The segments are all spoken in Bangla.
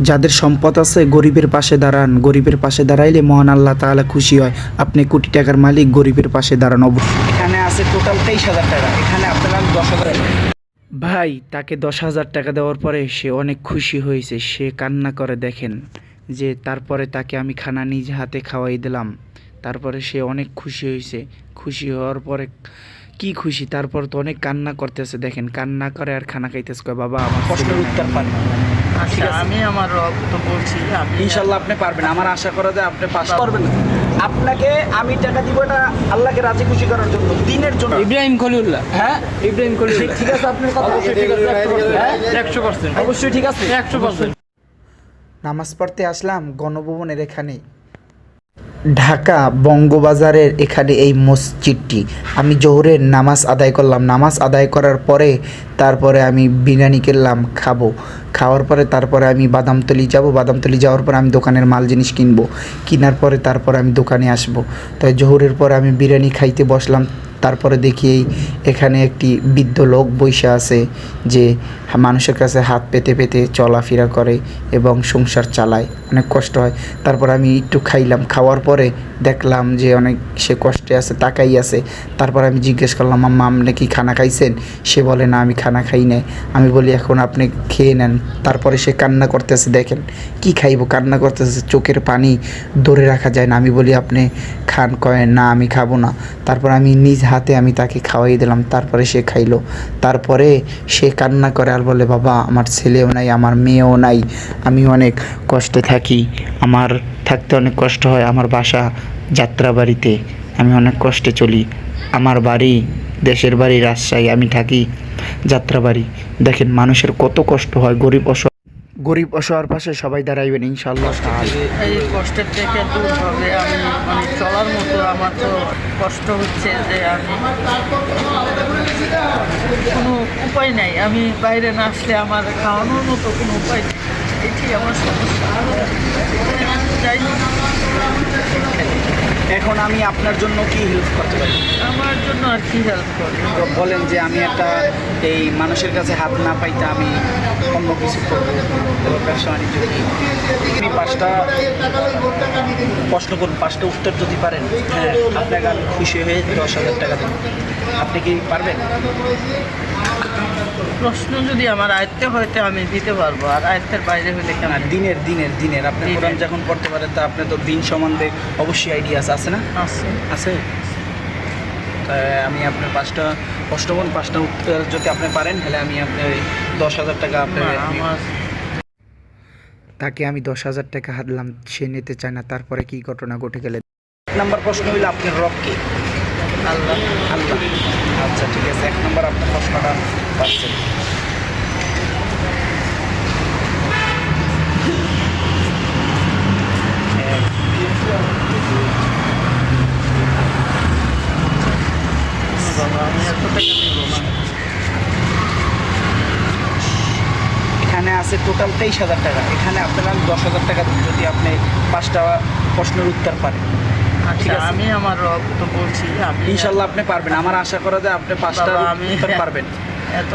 যাদের সম্পদ আছে গরিবের পাশে দাঁড়ান। গরিবের পাশে দাঁড়াইলে মহান আল্লাহ তাআলা খুশি হয়। আপনি কোটি টাকার মালিক গরিবের পাশে দাঁড়ান অবশ্যই এখানে আছে টোটাল তেইশ হাজার টাকা। এখানে আপনারা দশ হাজার ভাই তাকে দশ হাজার টাকা দেওয়ার পরে সে অনেক খুশি হয়েছে। সে কান্না করে দেখেন যে তারপরে তাকে আমি খানা নিজ হাতে খাওয়াই দিলাম। তারপরে সে অনেক খুশি হয়েছে। খুশি হওয়ার পরে কি খুশি? তারপর তো অনেক কান্না করতেছে দেখেন। কান্না করে আর খানা খাইতেছে। কয়, বাবা আমার প্রশ্নের উত্তর পান। আচ্ছা আমি আমার রব তো বলছি আমি ইনশাল্লাহ আপনি পারবেন। আমার আশা করা যায় আপনি পাস করবেন। আপনাকে আমি টাকা দিব এটা আল্লাহকে রাজি খুশি করার জন্য দিনের জন্য। ইব্রাহিম খলিউল্লাহ হ্যাঁ? ইব্রাহিম খলিউল্লাহ ঠিক আছে আপনার কথা হ্যাঁ? একশো পার্সেন্ট। অবশ্যই ঠিক আছে। একশো পার্সেন্ট। নামাজ পড়তে আসলাম গণভবনের এখানে ঢাকা বঙ্গবাজারের এখানে এই মসজিদটি। আমি জোহরের নামাজ আদায় করলাম। নামাজ আদায় করার পরে তারপরে আমি বিরিয়ানি কিনলাম, খাব। খাওয়ার পরে তারপরে আমি বাদামতলি যাব। বাদামতলি যাওয়ার পরে আমি দোকানের মাল জিনিস কিনবো। কেনার পরে তারপরে আমি দোকানে আসব। তাই জোহরের পরে আমি বিরিয়ানি খাইতে বসলাম। তারপরে দেখি এখানে একটি বৃদ্ধ লোক বৈশা আছে যে মানুষের কাছে হাত পেতে পেতে চলাফেরা করে এবং সংসার চালায়। অনেক কষ্ট হয়। তারপর আমি একটু খাইলাম। খাওয়ার পরে দেখলাম যে অনেক সে কষ্টে আছে, তাকাই আছে। তারপর আমি জিজ্ঞেস করলাম, আম্মা, আপনি কি খানা খাইছেন? সে বলে, না, আমি খানা খাই নাই। আমি বলি, এখন আপনি খেয়ে নেন। তারপরে সে কান্না করতেছে, দেখেন, কি খাইবো? কান্না করতেছে, চোখের পানি ধরে রাখা যায় না। আমি বলি, আপনি খান কয় না, আমি খাব না। তারপর আমি নিজ হাতে আমি তাকে খাওয়াই দিলাম, তারপরে সে খাইলো। তারপরে সে কান্না করে আর বলে, বাবা, আমার ছেলেও নাই, আমার মেয়েও নাই, আমি অনেক কষ্টে থাকি। আমার থাকতে অনেক কষ্ট হয়, আমার বাসা যাত্রাবাড়িতে আমি অনেক কষ্টে চলি। আমার বাড়ি দেশের বাড়ি রাজশাহী, আমি থাকি যাত্রাবাড়ি। দেখেন, মানুষের কত কষ্ট হয়, গরিব অসহায় গরিব অসহার পাশে সবাই দাঁড়াইবেন ইনশাল্লাহ তাআলা। এই কষ্টের থেকে দূর হবে, আমি মানে চলার মতো আমার তো কষ্ট হচ্ছে যে আমি কোনো উপায় নাই আমি বাইরে না আসলে আমার খাওয়ানোর মতো কোনো উপায় নেই এটি আমার সমস্যা যাই এখন আমি আপনার জন্য কি হেল্প করতে পারি? আমার জন্য আর কি হেল্প করবে? বলেন যে আমি একটা এই মানুষের কাছে হাত না পাইতে আমি অন্য কিছু করব। ব্যবসা বাণিজ্য কি? আপনি পাঁচটা প্রশ্ন করুন পাঁচটা উত্তর যদি পারেন হ্যাঁ আপনাকে আমি খুশি হয়ে দশ হাজার টাকা দেবো আপনি কি পারবেন? প্রশ্ন যদি আমার আয়ত্তে হয়তো আমি দিতে পারব। আর আয়ত্তের বাইরে হলে কেন দিনের দিনের দিনের। আপনি। কোরআন যখন পড়তে পারেন তা আপনি তো দিন সম্বন্ধে অবশ্যই আইডিয়া আছে না? আছে। আছে? আমি আপনার পাঁচটা অষ্টমন পাঁচটা উত্তর যদি আপনি পারেন তাহলে আমি আপনার দশ হাজার টাকা আপনার তাকে আমি দশ হাজার টাকা হাতলাম সে নিতে চায় না তারপরে কি ঘটনা ঘটে গেলে? এক নম্বর প্রশ্ন হইল আপনার রব কে? আল্লাহ। আল্লাহ। আচ্ছা ঠিক আছে। এক নম্বর আপনার প্রশ্নটা পাচ্ছেন। এখানে আছে টোটাল তেইশ হাজার টাকা। এখানে আপনার দশ হাজার টাকা যদি আপনি পাঁচটা প্রশ্নের উত্তর পারেন। আচ্ছা। আমি আমার তো বলছি ইনশাল্লাহ আপনি পারবেন। আমার আশা করা যায় আপনি পাঁচটা আমি- উত্তর পারবেন।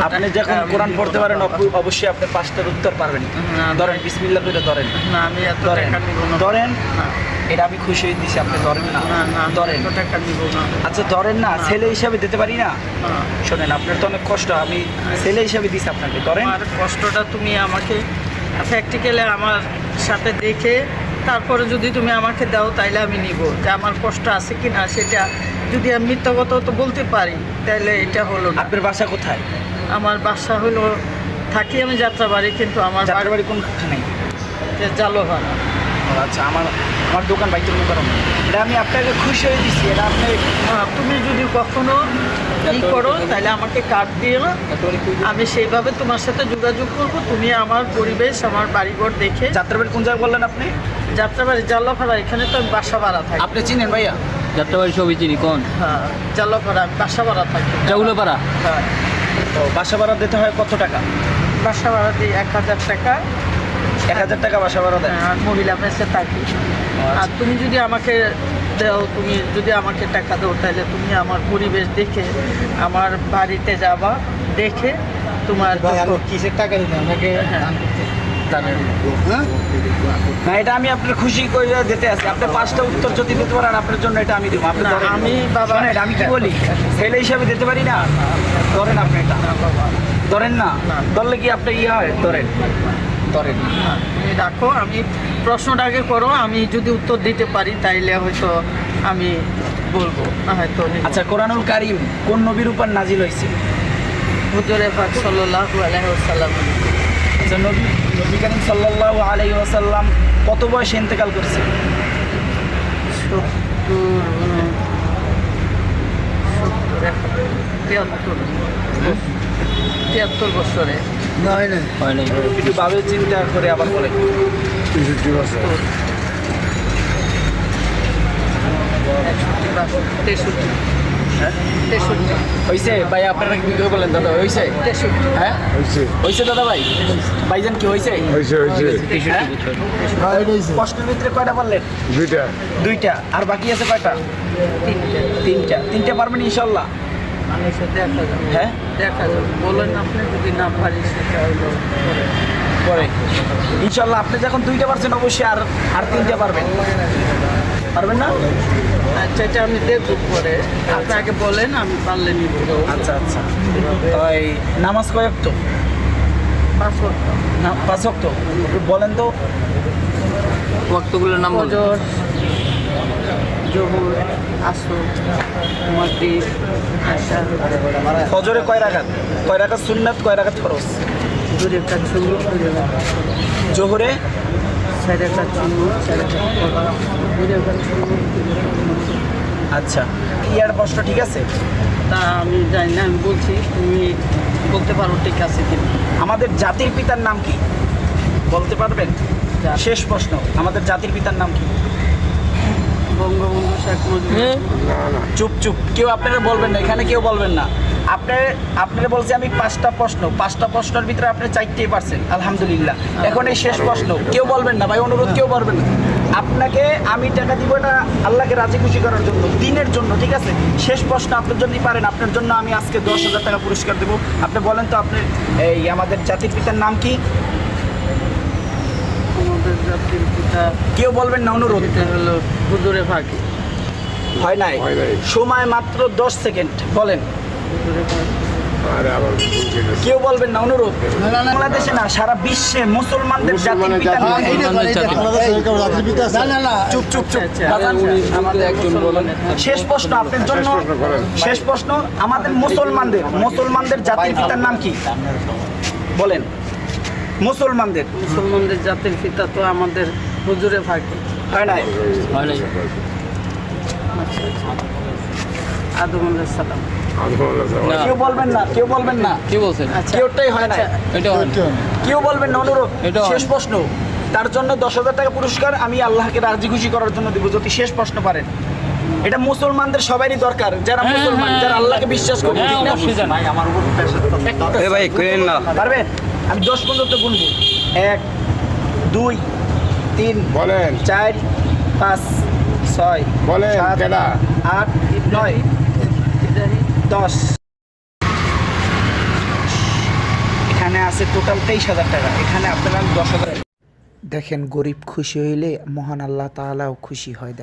আপনি যখন কোরআন পড়তে পারেন। অবশ্যই আপনি পাঁচটার উত্তর পারবেন। ধরেন বিসমিল্লা করে ধরেন। না আমি ধরেন ধরেন এটা আমি খুশি হয়ে দিছি আপনি ধরেন না। ধরেন। আচ্ছা ধরেন না। ছেলে হিসাবে দিতে পারি না। শোনেন আপনার তো অনেক কষ্ট আমি ছেলে হিসাবে দিছি আপনাকে ধরেন। কষ্টটা তুমি আমাকে প্র্যাকটিক্যালে আমার সাথে দেখে তারপরে যদি তুমি আমাকে দাও তাইলে আমি নিব। যে আমার কষ্ট আছে কি না সেটা যদি আমি মিথ্যাগত তো বলতে পারি তাহলে এটা হলো না। আপনার বাসা কোথায়? আমার বাসা হলো থাকি আমি যাত্রা বাড়ি কিন্তু আমার বাড়ি কোনখানে জালোভাড়া ও আচ্ছা আমার আমার দোকান বাইতুল মুকাররম। এটা আমি আপনাকে খুশি হয়ে দিছি। এটা আপনি হ্যাঁ, তুমি যদি কখনো ই করো তাহলে আমাকে কার্ড দিও আমি সেইভাবে তোমার সাথে যোগাযোগ করব। তুমি আমার পরিবেশ আমার বাড়িঘর দেখে। যাত্রার বাড়ি কোন জায়গায় বললেন আপনি? যাত্রাবাড়ি জাল্লাফাড়া এখানে তো আমি বাসা ভাড়া থাকি। আপনি চিনেন ভাইয়া? যাত্রাবাড়ি ছবি চিনি কোন? হ্যাঁ জাল্লাফাড়া আমি বাসা ভাড়া থাকি চাউলাপাড়া হ্যাঁ। তো বাসা ভাড়া দিতে হয় কত টাকা? বাসা ভাড়া দিই এক হাজার টাকা। এক হাজার টাকা বাসা ভাড়া দেন। হ্যাঁ, আর মহিলা মেসে থাকি। আর তুমি যদি আমাকে দাও তুমি যদি আমাকে টাকা দাও তাহলে তুমি আমার পরিবেশ দেখে আমার বাড়িতে যাবা দেখে তোমার কিসের টাকা দিতে আপনাকে হ্যাঁ। না এটা আমি আপনার খুশি করে দিতে আছি। আপনি পাঁচটা উত্তর যদি দিতে পারেন আপনার জন্য এটা আমি দেবো। আপনি আমি বাবা- আমি কি বলি? ছেলে হিসাবে দিতে পারি না? ধরেন আপনি এটা। ধরেন না? না। ধরলে কি আপনি ইয়ে হয়? ধরেন। ধরেন। না, তুমি রাখো আমি প্রশ্নটা আগে করো আমি যদি উত্তর দিতে পারি তাইলে হয়তো আমি বলব না হয়তো আচ্ছা কোরআনুল কারিম কোন নবীর উপর নাজিল হয়েছে? হুজুরে পাক সাল্লাল্লাহু আলাইহি ওয়াসাল্লাম। আচ্ছা নবী নবী করিম সাল্লাল্লাহু আলাইহি ওয়াসাল্লাম কত বয়সে ইন্তেকাল করছে? সত্তর উম, সত্তর একাত্তর, তিয়াত্তর তিয়াত্তর বছরে একটু ভাবে চিন্তা করে আবার বলে। তেষট্টি। হ্যাঁ? তেষট্টি। হয়েছে ভাই আপনারা কি করে বলেন দাদা? হয়েছে হ্যাঁ? হয়েছে হয়েছে দাদা ভাই? ভাইজান কি হয়েছে হয়েছে হ্যাঁ? ভিতরে কয়টা পারলেন? দুইটা। দুইটা। আর বাকি আছে কয়টা? তিনটে। তিনটা। তিনটা পারবেন ইনশাল্লাহ। মানুষের দেখা যাবে হ্যাঁ? দেখা যাবে বলেন আপনি যদি না পারি সেটা হলো পরে। পরে। ইনশাল্লাহ আপনি যখন দুইটা পারছেন অবশ্যই আর আর তিনটা পারবেন। পারবেন না? আচ্ছা এটা আমি দেখব পরে। আপনাকে বলেন আমি পারলে নিব। আচ্ছা আচ্ছা। তাই নামাজ কয়েক তো পাসওয়ার্ড না পাঁচ তো বলেন তো। ওয়াক্তগুলোর নাম জহুর আসর আশা ফজরে কয় রাখাত কয় রাখাত সুন্নাত কয় রাখাত ফরজ? দুই রেখা চুমু দুই রেখা জোহরে? চার রেখা চুমু চার রেখা দুই দুই রেখা ফরজ। আচ্ছা ইয়ার প্রশ্ন ঠিক আছে? তা আমি জানি না আমি বলছি তুমি বলতে পারো ঠিক আছে কিনা। আমাদের জাতির পিতার নাম কি? বলতে পারবেন? শেষ প্রশ্ন আমাদের জাতির পিতার নাম কি? বঙ্গবন্ধু শেখ মুজিবুর না না। চুপ চুপ। কেউ আপনারা বলবেন না এখানে কেউ বলবেন না। আপনার আপনারা বলছে আমি পাঁচটা প্রশ্ন। পাঁচটা প্রশ্নের ভিতরে আপনি চারটেই পারছেন আলহামদুলিল্লাহ। এখন এই শেষ প্রশ্ন। কেউ বলবেন না ভাই অনুরোধ কেউ বলবেন না। আপনাকে আমি টাকা দিব এটা আল্লাহকে রাজি খুশি করার জন্য দিনের জন্য ঠিক আছে? শেষ প্রশ্ন আপনার জন্যই পারেন আপনার জন্য আমি আজকে দশ হাজার টাকা পুরস্কার দেবো। আপনি বলেন তো আপনি এই আমাদের জাতির পিতার নাম কি? জাতির পিতা কেউ বলবেন না অনুরোধ। এটা হলো হুজুরে ফাঁকি। হয় নাই? সময় মাত্র দশ সেকেন্ড বলেন। কেউ বলবেন না অনুরোধ। বাংলাদেশে না সারা বিশ্বে মুসলমানদের জাতির কি? চুপ চুপ চুপ। আচ্ছা, বলেন। শেষ প্রশ্ন আপনার জন্য শেষ প্রশ্ন শেষ প্রশ্ন আমাদের মুসলমানদের মুসলমানদের জাতির পিতার নাম কি? বলেন। মুসলমানদের। মুসলমানদের জাতির পিতা তো আমাদের হুজুরে ফাঁকি হয় নাই? আদম আলাহ সালাম। কেউ বলবেন না কেউ বলবেন না। কি বলছেন? আচ্ছা। কেউটাই হয় না এটা হয় না। কেউ বলবেন না অনুরোধ শেষ প্রশ্ন। তার জন্য দশ হাজার টাকা পুরস্কার আমি আল্লাহকে রাজি খুশি করার জন্য দিব যদি শেষ প্রশ্ন পারেন। এটা মুসলমানদের সবারই দরকার যারা হ্যাঁ, মুসলমান হ্যাঁ, যারা আল্লাহকে বিশ্বাস করে হ্যাঁ, ভাই পারবেন? আমি দশ পর্যন্ত গুনবো। এক দুই তিন বলেন। চার পাঁচ ছয় বলেন আট নয় দশ। এখানে আছে টোটাল তেইশ হাজার টাকা। এখানে আপনারা দশ হাজার দেখেন গরিব খুশি হইলে মহান আল্লাহ তাআলাও খুশি হয়।